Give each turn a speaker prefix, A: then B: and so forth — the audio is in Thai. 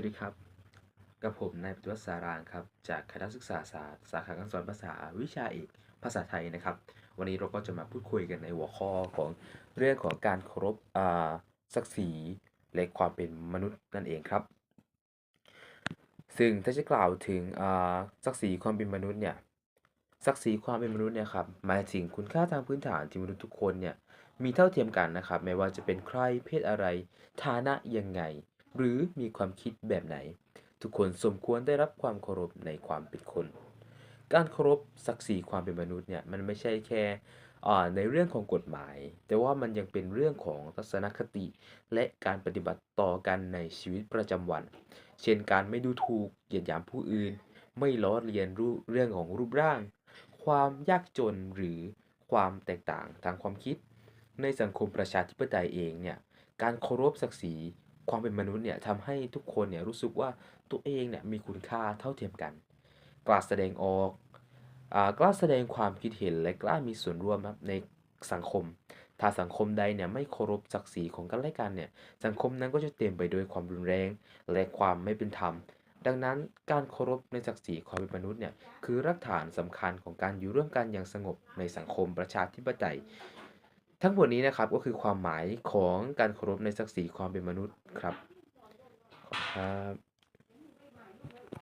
A: วัสดีครับ กับผมนายปฏิวัติสารางครับ จากคณะศึกษาศาสตร์สาขาการสอนภาษาวิชาเอกภาษาไทยนะครับ วันนี้เราก็จะมาพูดคุยกันในหัวข้อของเรื่องของการเคารพศักดิ์ศรีและความเป็นมนุษย์นั่นเองครับ ซึ่งถ้าจะกล่าวถึงศักดิ์ศรีความเป็นมนุษย์เนี่ยศักดิ์ศรีความเป็นมนุษย์เนี่ยครับหมายถึงคุณค่าทางพื้นฐานที่มนุษย์ทุกคนเนี่ยมีเท่าเทียมกันนะครับ ไม่ว่าจะเป็นใครเพศอะไรฐานะยังไง หรือมีความคิดแบบไหน ทุกคนสมควรได้รับความเคารพในความเป็นคน การเคารพศักดิ์ศรีความเป็นมนุษย์เนี่ยมันไม่ใช่แค่ในเรื่องของกฎหมาย แต่ว่ามันยังเป็นเรื่องของทัศนคติ และการปฏิบัติต่อกันในชีวิตประจำวัน เช่นการไม่ดูถูกเหยียดหยามผู้อื่น ไม่ล้อเลียนรูเรื่องของรูปร่าง ความยากจนหรือความแตกต่างทางความคิด ในสังคมประชาธิปไตยเองเนี่ยการเคารพศักดิ์ศรี ความเป็นมนุษย์เนี่ยทำให้ทุกคนเนี่ยรู้สึกว่าตัวเองเนี่ยมีคุณค่าเท่าเทียมกัน กล้าแสดงออกอ่ากล้าแสดงความคิดเห็นและกล้ามีส่วนร่วมครับในสังคม ถ้าสังคมใดเนี่ยไม่เคารพศักดิ์ศรีของกันและกันเนี่ย สังคมนั้นก็จะเต็มไปด้วยความรุนแรง และความไม่เป็นธรรม ดังนั้นการเคารพในศักดิ์ศรีความเป็นมนุษย์เนี่ยคือรากฐานสำคัญของการอยู่ร่วมกันอย่างสงบในสังคมประชาธิปไตย ทั้งหมดนี้นะครับก็คือความหมายของการเคารพในศักดิ์ศรีความเป็นมนุษย์ครับครับ